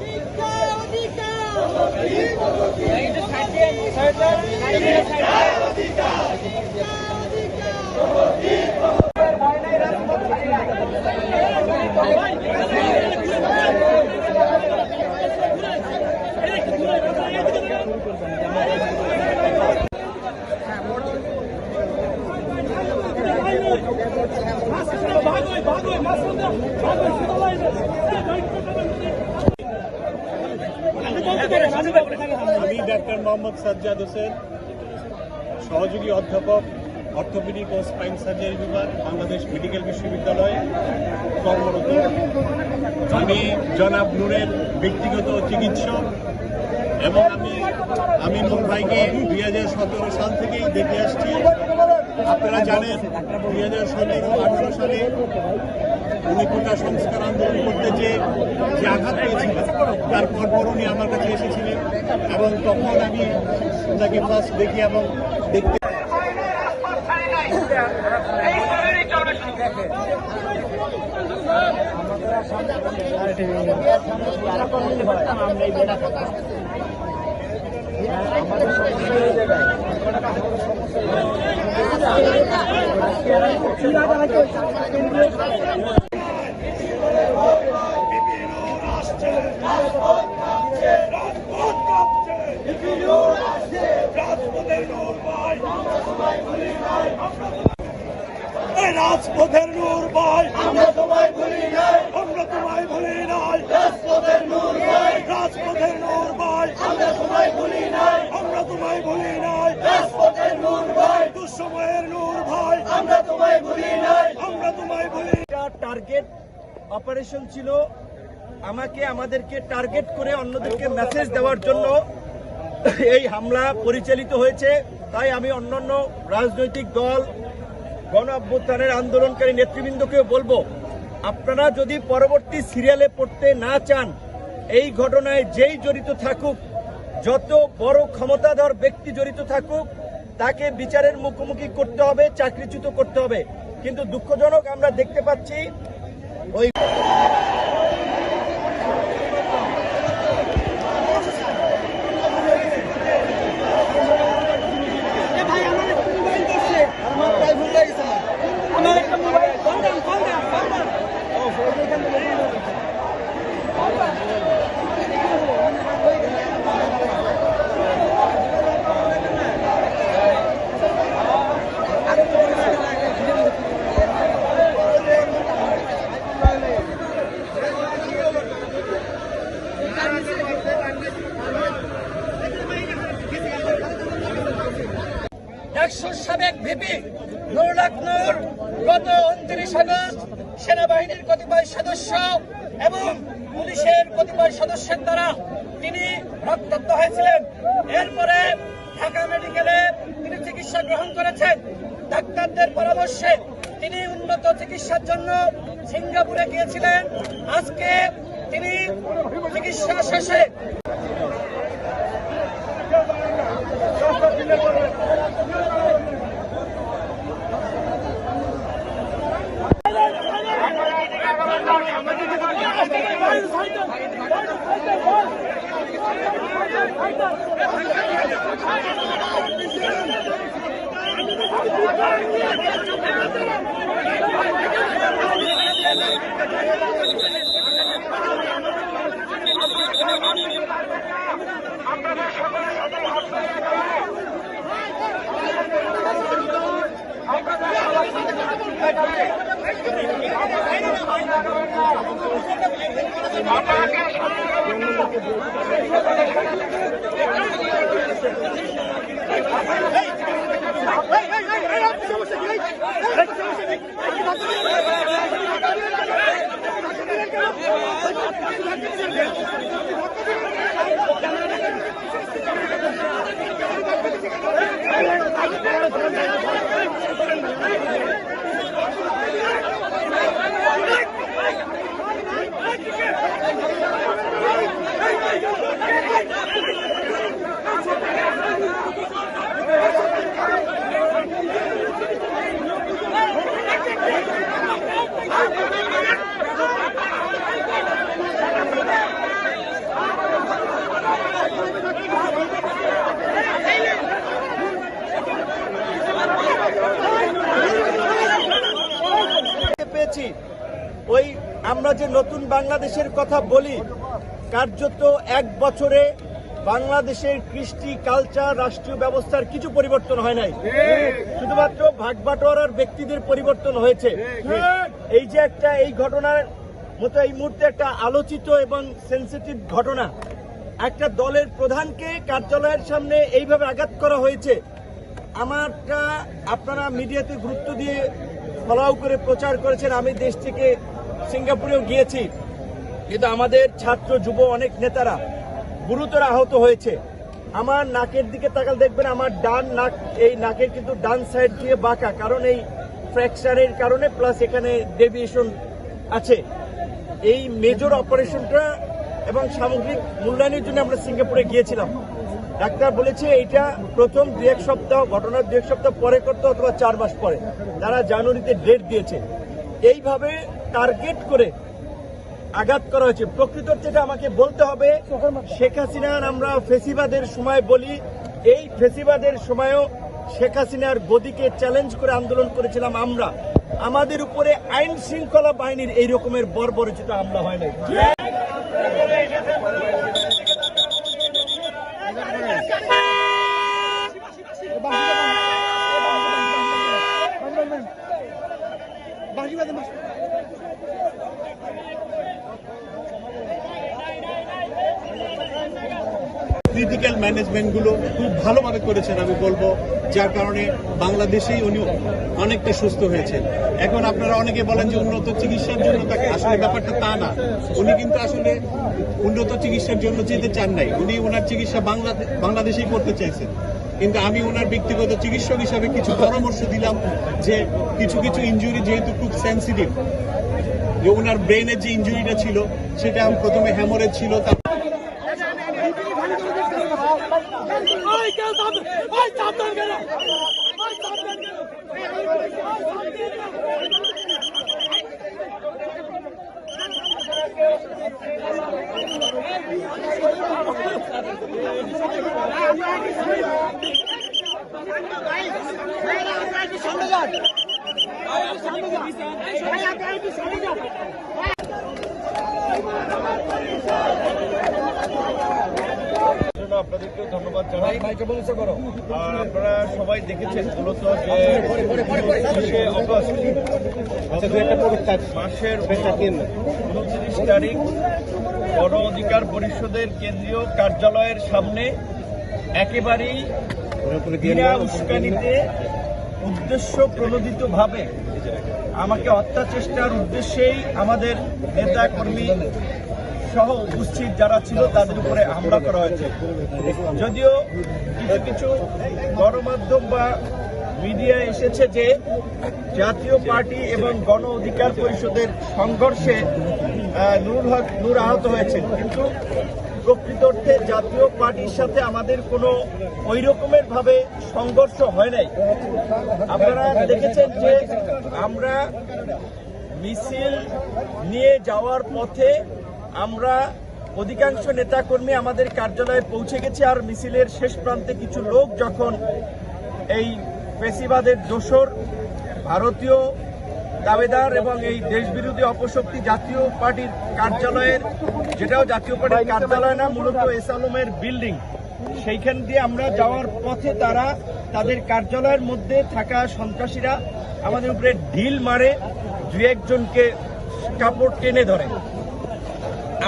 শিক্ষা অধিকার আমি ডাক্তার মোহাম্মদ সাজ্জাদ হোসেন, সহযোগী অধ্যাপক, অর্থোপেডিক ও স্পাইন সার্জারি বিভাগ, বাংলাদেশ মেডিকেল বিশ্ববিদ্যালয়ে, কর্মরত। আমি জনাব নূরের ব্যক্তিগত চিকিৎসক এবং আমি আমি ভাইকে দুই হাজার সতেরো সাল থেকেই দেখে আসছি। আপনারা জানেন, দুই হাজার সতেরো আঠারো সালে কোটা সংস্কার আন্দোলন করতে যে আঘাত পেয়েছিলেন তার উনি আমার কাছে এসেছিলেন এবং তখন আমি তাকে ফার্স্ট দেখি এবং দেখতে রাজপথের নূর ভাই আমরা তোমায় ভুলি নাই। আমরা তোমায় ভুলি নাই। রাজপথের নূর ভাই রাজপথের নূর ভাই আমরা তোমায় ভুলি নাই। আমরা তোমায় ভুলি নাই। রাজপথের নূর ভাই দুঃসময়ের নূর ভাই। আমরা তোমায় ভুলি নাই। আমরা তোমায় ভুলি টার্গেট অপারেশন ছিল। আমাকে আমাদেরকে টার্গেট করে অন্যদেরকে মেসেজ দেওয়ার জন্য এই হামলা পরিচালিত হয়েছে। তাই আমি অন্যান্য রাজনৈতিক দল, গণ অভ্যুত্থানের আন্দোলনকারী নেতৃবৃন্দকেও বলব, আপনারা যদি পরবর্তী সিরিয়ালে পড়তে না চান, এই ঘটনায় যেই জড়িত থাকুক, যত বড় ক্ষমতাধর ব্যক্তি জড়িত থাকুক, তাকে বিচারের মুখোমুখি করতে হবে, চাকরিচ্যুত করতে হবে। কিন্তু দুঃখজনক আমরা দেখতে পাচ্ছি, ওই একশোর সাবেক ভিপি নুরুল হক নূর গত উনত্রিশ আগস্ট সেনাবাহিনীর কতিপয় সদস্য এবং পুলিশের কতিপয় সদস্যের দ্বারা তিনি রক্তাক্ত হয়েছিলেন। এরপরে ঢাকা মেডিকেলে তিনি চিকিৎসা গ্রহণ করেছেন। ডাক্তারদের পরামর্শে তিনি উন্নত চিকিৎসার জন্য সিঙ্গাপুরে গিয়েছিলেন। আজকে তিনি চিকিৎসা শেষে আমরা যে নতুন বাংলাদেশের কথা বলি, কার্যত এক বছরে বাংলাদেশের কৃষ্টি, কালচার, রাষ্ট্রীয় ব্যবস্থার কিছু পরিবর্তন হয় নাই। শুধুমাত্র ভাগবাটোয়ারার ব্যক্তিদের পরিবর্তন হয়েছে। এই যে একটা এই ঘটনার মতো এই মুহূর্তে একটা আলোচিত এবং সেন্সিটিভ ঘটনা। একটা দলের প্রধানকে কার্যালয়ের সামনে এইভাবে আঘাত করা হয়েছে। আমারটা আপনারা মিডিয়াতে গুরুত্ব দিয়ে ফলাও করে প্রচার করেছেন। আমি দেশ থেকে সিঙ্গাপুরেও গিয়েছি। কিন্তু আমাদের ছাত্র, যুব অনেক নেতারা গুরুতর আহত হয়েছে। আমার নাকের দিকে তাকাল দেখবেন আমার ডান নাক, এই নাকের কিন্তু ডান সাইড দিয়ে বাঁকা। কারণ এই ফ্র্যাকচারের কারণে প্লাস এখানে ডেভিয়েশন আছে। এই মেজর অপারেশনটা এবং সামগ্রিক মূল্যায়নের জন্য আমরা সিঙ্গাপুরে গিয়েছিলাম। ডাক্তার বলেছে এইটা প্রথম দু এক সপ্তাহ, ঘটনার দু এক সপ্তাহ পরে করতে অথবা চার মাস পরে। তারা জানুয়ারিতে ডেট দিয়েছে। এইভাবে টার্গেট করে আঘাত করা হয়েছে। প্রকৃত যেটা আমাকে বলতে হবে, শেখ হাসিনার আমরা ফেসিবাদের সময় বলি, এই ফেসিবাদের সময়ও শেখ হাসিনার গদিকে চ্যালেঞ্জ করে আন্দোলন করেছিলাম আমরা। আমাদের উপরে আইন শৃঙ্খলা বাহিনীর এই রকমের বর্বরচিত হামলা হয় নাই। ক্রিটিক্যাল ম্যানেজমেন্টগুলো খুব ভালোভাবে করেছেন, আমি বলব, যার কারণে বাংলাদেশেই উনি অনেকটা সুস্থ হয়েছেন। এখন আপনারা অনেকে বলেন যে উন্নত চিকিৎসার জন্য তাকে আসলে ব্যাপারটা তা না। উনি কিন্তু আসলে উন্নত চিকিৎসার জন্য যেতে চান নাই। উনি ওনার চিকিৎসা বাংলা বাংলাদেশেই করতে চাইছেন। কিন্তু আমি ওনার ব্যক্তিগত চিকিৎসক হিসাবে কিছু পরামর্শ দিলাম যে কিছু কিছু ইনজুরি যেহেতু খুব সেন্সিটিভ যে ওনার ব্রেনের যে ইঞ্জুরিটা ছিল, সেটা প্রথমে হ্যামরেজ ছিল তার ওই কেউ সাবধান ওই সাবধান কেন ওই সাবধান কেন সামনে যান সামনে যান ভাই আপনি একটু সামনে যান জন্য আপনাদেরকেও ধন্যবাদ জানাই। আর আপনারা সবাই দেখেছেন মূলত যে অগস্ট মাসের উনত্রিশ তারিখ গণ অধিকার পরিষদের কেন্দ্রীয় কার্যালয়ের সামনে একেবারেই বিনা উস্কানিতে উদ্দেশ্য প্রণোদিত ভাবে আমাকে হত্যা চেষ্টার উদ্দেশ্যেই আমাদের নেতা কর্মী সহ উপস্থিত যারা ছিল তাদের উপরে হামলা করা হয়েছে। যদিও কিছু কিছু গণমাধ্যম বা মিডিয়া এসেছে যে জাতীয় পার্টি এবং গণ অধিকার পরিষদের সংঘর্ষে নুরুল হক, নূর আহত হয়েছেন। কিন্তু প্রকৃত অর্থে জাতীয় পার্টির সাথে আমাদের কোনো ওই রকমের ভাবে সংঘর্ষ হয় নাই। আপনারা দেখেছেন যে আমরা মিছিল নিয়ে যাওয়ার পথে আমরা অধিকাংশ নেতাকর্মী আমাদের কার্যালয়ে পৌঁছে গেছে আর মিছিলের শেষ প্রান্তে কিছু লোক যখন এই পেশিবাদের দোসর, ভারতীয় দাবেদার এবং এই দেশবিরোধী অপশক্তি জাতীয় পার্টির কার্যালয়ের, যেটাও জাতীয় পার্টির কার্যালয় না, মূলত এস আলমের বিল্ডিং, সেইখান দিয়ে আমরা যাওয়ার পথে তারা তাদের কার্যালয়ের মধ্যে থাকা সন্ত্রাসীরা আমাদের উপরে ঢিল মারে দু একজনকে কাপড় টেনে ধরে।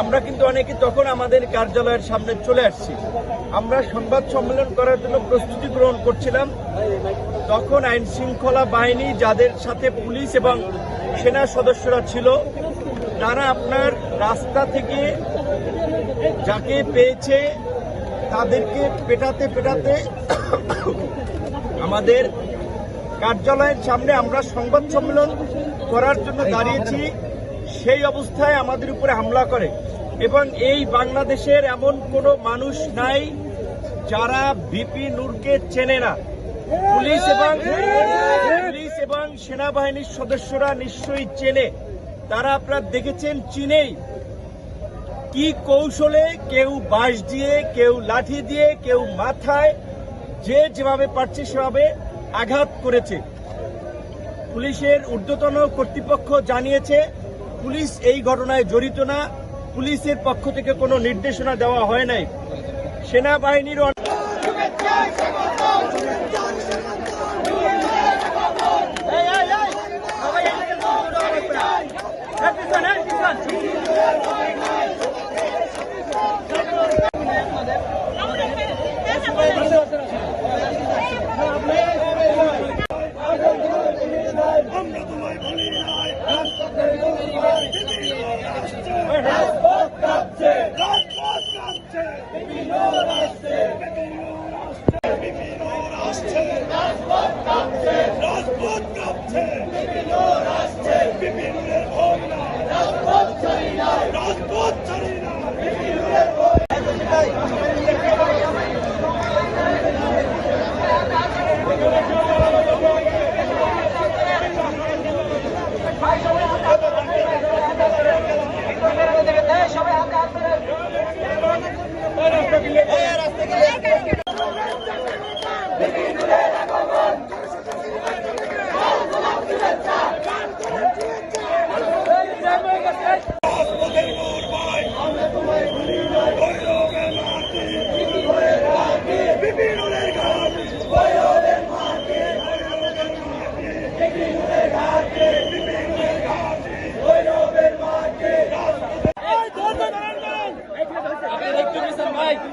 আমরা কিন্তু অনেকে তখন আমাদের কার্যালয়ের সামনে চলে আসছি। আমরা সংবাদ সম্মেলন করার জন্য প্রস্তুতি গ্রহণ করছিলাম। তখন আইন শৃঙ্খলা বাহিনী যাদের সাথে পুলিশ এবং সেনা সদস্যরা ছিল, তারা আপনার রাস্তা থেকে যাকে পেয়েছে তাদেরকে পেটাতে পেটাতে আমাদের কার্যালয়ের সামনে আমরা সংবাদ সম্মেলন করার জন্য দাঁড়িয়েছি। সেই অবস্থায় আমাদের উপরে হামলা করে। এবং এই বাংলাদেশের এমন কোনো মানুষ নাই যারা বিপি নূরকে চেনে না। পুলিশ এবং পুলিশ এবং সেনাবাহিনীর সদস্যরা নিশ্চয়ই চেনে। তারা আপনারা দেখেছেন চিনেই কি কৌশলে কেউ বাঁশ দিয়ে, কেউ লাঠি দিয়ে, কেউ মাথায় যে যেভাবে পারছে সেভাবে আঘাত করেছে। পুলিশের ঊর্ধ্বতন কর্তৃপক্ষ জানিয়েছে পুলিশ এই ঘটনায় জড়িত না। পুলিশের পক্ষ থেকে কোনো নির্দেশনা দেওয়া হয় নাই। সেনাবাহিনীর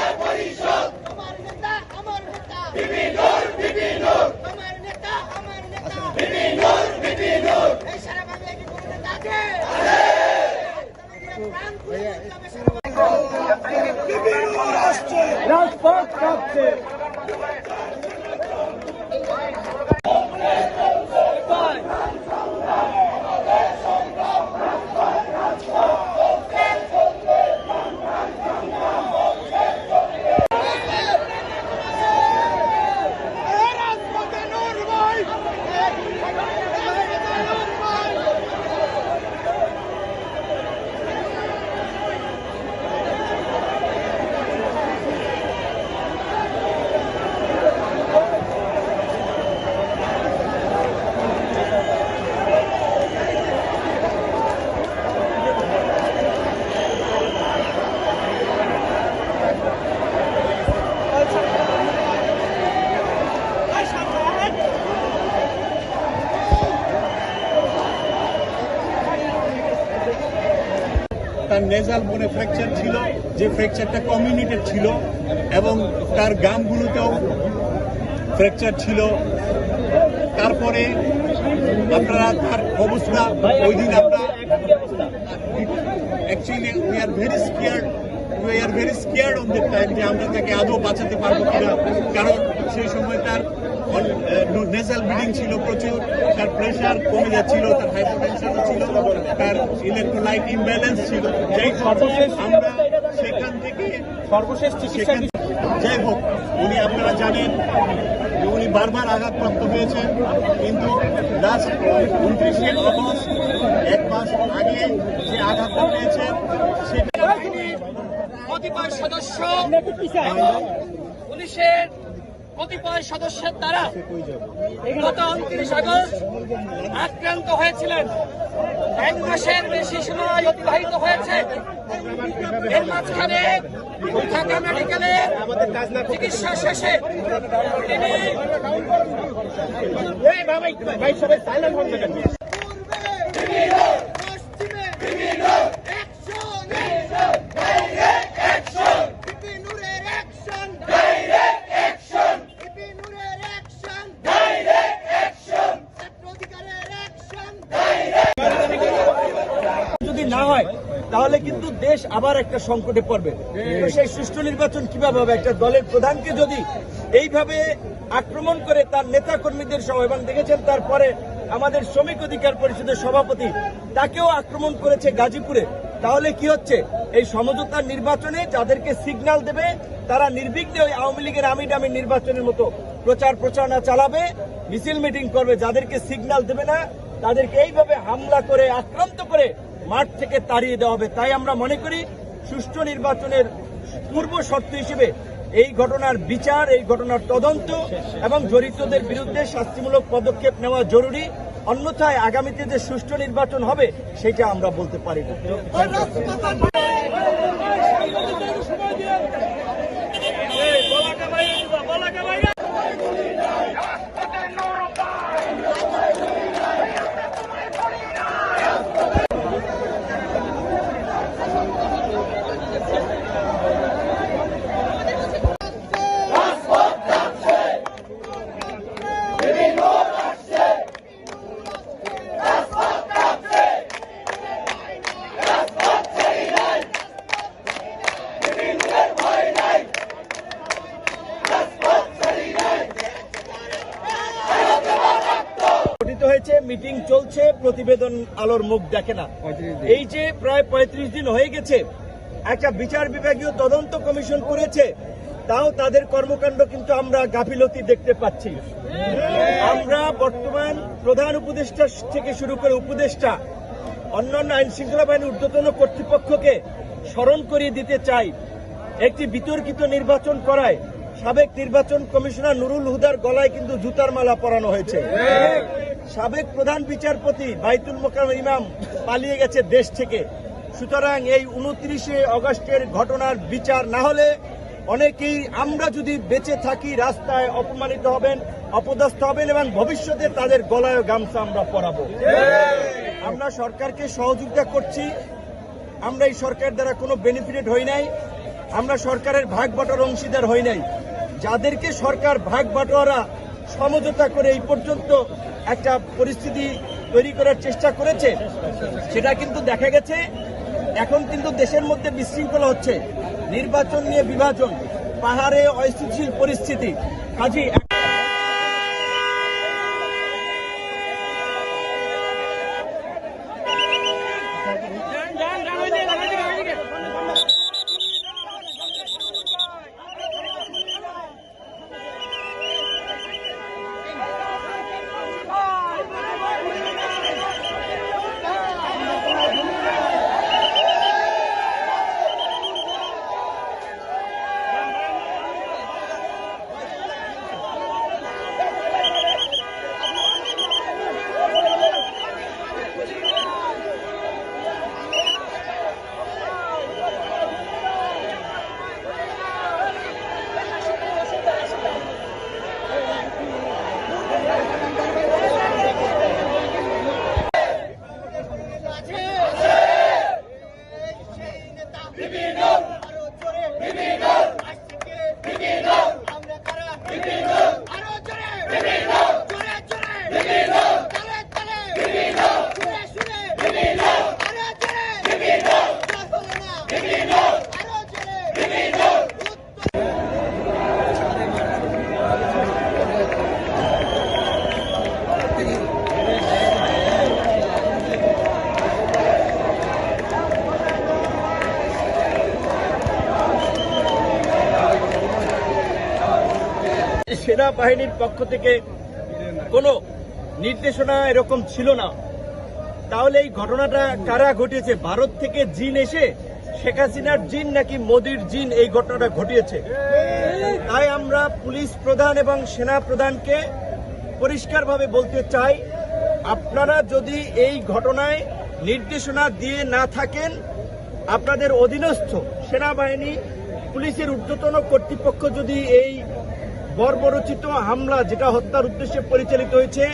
আমার নেতা আমার নেতা বিপিনুর বিপিনুর আমার নেতা আমার নেতা বিপিনুর বিপিনুর এই সারা বাংলায় কি কোনো নেতা আছে প্রাণ খুলে দিতে হবে সারা বাংলায়। রাজপথ কাঁপছে তার নেজাল বোনে ফ্র্যাকচার ছিল, যে ফ্র্যাকচারটা কমিউনিটেড ছিল, এবং তার গামগুলোতেও ফ্র্যাকচার ছিল। তারপরে আপনারা তার অবস্থা ওই দিন আমরা actually we are very scared we are very scared on that time যে আমরা তাকে আদৌ বাঁচাতে পারব কিনা। কারণ সেই সময় তার নেজাল ব্লিডিং ছিল প্রচুর তার প্রেশার কমে যাচ্ছিল তার হাইপারটেনশন ছিল তার ইলেকট্রোলাইট ইমব্যালেন্স ছিল। যাই সর্বশেষ আমরা সেখান থেকে সর্বশেষ চিকিৎসা সেখান যাই হোক উনি আপনারা জানেন যে উনি বারবার আঘাতপ্রাপ্ত হয়েছেন কিন্তু লাস্ট উনত্রিশে আগস্ট এক মাস আগে যে আঘাতটা পেয়েছেন সেটা কতিপয় সদস্য এবং পুলিশের কতিপয় সদস্যের দ্বারা গত উনত্রিশ আগস্ট আক্রান্ত হয়েছিলেন। এক মাসের বেশি সময় অতিবাহিত হয়েছে। এর মাঝখানে ঢাকা মেডিকেলে চিকিৎসা শেষে তিনি পশ্চিমে অ্যাকশন বিপিনুরের অ্যাকশন বিপিনুরের তাহলে কিন্তু দেশ আবার একটা সংকটে পড়বে। সেই সুষ্ঠু নির্বাচন কীভাবে হবে? একটা দলের প্রধানকে যদি এইভাবে আক্রমণ করে তার নেতা কর্মীদের সহ এবং দেখেছেন, তারপরে আমাদের শ্রমিক অধিকার পরিষদের সভাপতি তাকেও আক্রমণ করেছে গাজীপুরে, তাহলে কি হচ্ছে? এই সমঝোতার নির্বাচনে যাদেরকে সিগন্যাল দেবে, তারা নির্বিঘ্নে ওই আওয়ামী লীগের আমি ডামি নির্বাচনের মতো প্রচার প্রচারণা চালাবে, মিছিল মিটিং করবে, যাদেরকে সিগন্যাল দেবে না, তাদেরকে এইভাবে হামলা করে, আক্রান্ত করে মাঠ থেকে তাড়িয়ে দেওয়া হবে। তাই আমরা মনে করি সুষ্ঠু নির্বাচনের পূর্ব শর্ত হিসেবে এই ঘটনার বিচার, এই ঘটনার তদন্ত এবং জড়িতদের বিরুদ্ধে শাস্তিমূলক পদক্ষেপ নেওয়া জরুরি। অন্যথায় আগামীতে যে সুষ্ঠু নির্বাচন হবে, সেটা আমরা বলতে পারি না গঠিত হয়েছে মিটিং চলছে প্রতিবেদন আলোর মুখ দেখে না। এই যে প্রায় পঁয়ত্রিশ দিন হয়ে গেছে একটা বিচার বিভাগীয় তদন্ত কমিশন করেছে তাও তাদের কর্মকাণ্ড কিন্তু আমরা গাফিলতি দেখতে পাচ্ছি। আমরা বর্তমান প্রধান উপদেষ্টা থেকে শুরু করে উপদেষ্টা অন্যান্য আইন শৃঙ্খলা বাহিনীর ঊর্ধ্বতন কর্তৃপক্ষকে স্মরণ করিয়ে দিতে চাই। একটি বিতর্কিত নির্বাচন করায় সাবেক নির্বাচন কমিশনার নুরুল হুদার গলায় কিন্তু জুতার মালা পরানো হয়েছে। সাবেক প্রধান বিচারপতি বাইতুল মোকাম ইমাম পালিয়ে গেছে দেশ থেকে। সুতরাং এই উনত্রিশে অগস্টের ঘটনার বিচার না হলে অনেকেই আমরা যদি বেঁচে থাকি, রাস্তায় অপমানিত হবেন, অপদস্থ হবেন এবং ভবিষ্যতে তাদের গলায় গামছা আমরা পরাবো। আমরা সরকারকে সহযোগিতা করছি। আমরা এই সরকার দ্বারা কোনো বেনিফিটেড হই নাই। আমরা সরকারের ভাগ বাটোয়ার অংশীদার হই নাই। যাদেরকে সরকার ভাগ বাটোয়ারা সমঝোতা করে এই পর্যন্ত একটা পরিস্থিতি তৈরি করার চেষ্টা করেছে, সেটা কিন্তু দেখা গেছে। এখন কিন্তু দেশের মধ্যে বিশৃঙ্খলা হচ্ছে। নির্বাচন নিয়ে বিভাজন, পাহাড়ে অস্থিতিশীল পরিস্থিতি। কাজী সেই নেতা আরও জোরে আসছে কে? আমরা কারা? আরও জোরে জোরে জোরে তালে তালে সুরে সুরে আরও জোরে কথা বলে না আরও জোরে সেনাবাহিনীর পক্ষ থেকে কোনো নির্দেশনা এরকম ছিল না। তাহলে এই ঘটনাটা কারা ঘটিয়েছে? ভারত থেকে জিন এসে শেখ হাসিনার জিন নাকি মোদির জিন এই ঘটনাটা ঘটিয়েছে? তাই আমরা পুলিশ প্রধান এবং সেনা প্রধানকে পরিষ্কারভাবে বলতে চাই, আপনারা যদি এই ঘটনায় নির্দেশনা দিয়ে না থাকেন, আপনাদের অধীনস্থ সেনাবাহিনী, পুলিশের ঊর্ধ্বতন কর্তৃপক্ষ যদি এই বর্বরচিত হামলা যেটা হত্যার উদ্দেশ্যে পরিচালিত হয়েছে,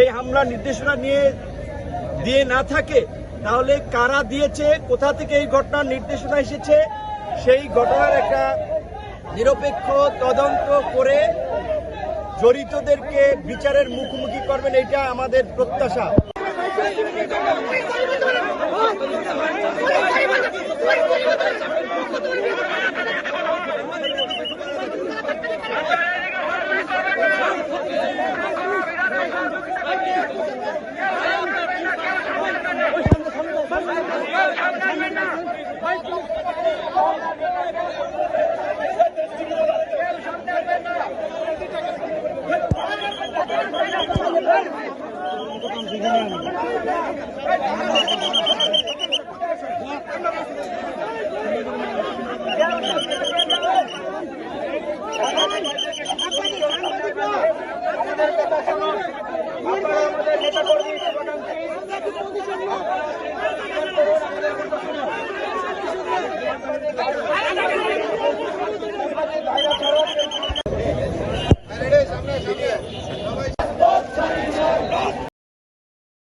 এই হামলা নির্দেশনা নিয়ে দিয়ে না থাকে, তাহলে কারা দিয়েছে, কোথা থেকে এই ঘটনার নির্দেশনা এসেছে, সেই ঘটনার একটা নিরপেক্ষ তদন্ত করে জড়িতদেরকে বিচারের মুখোমুখি করবেন এটা আমাদের প্রত্যাশা।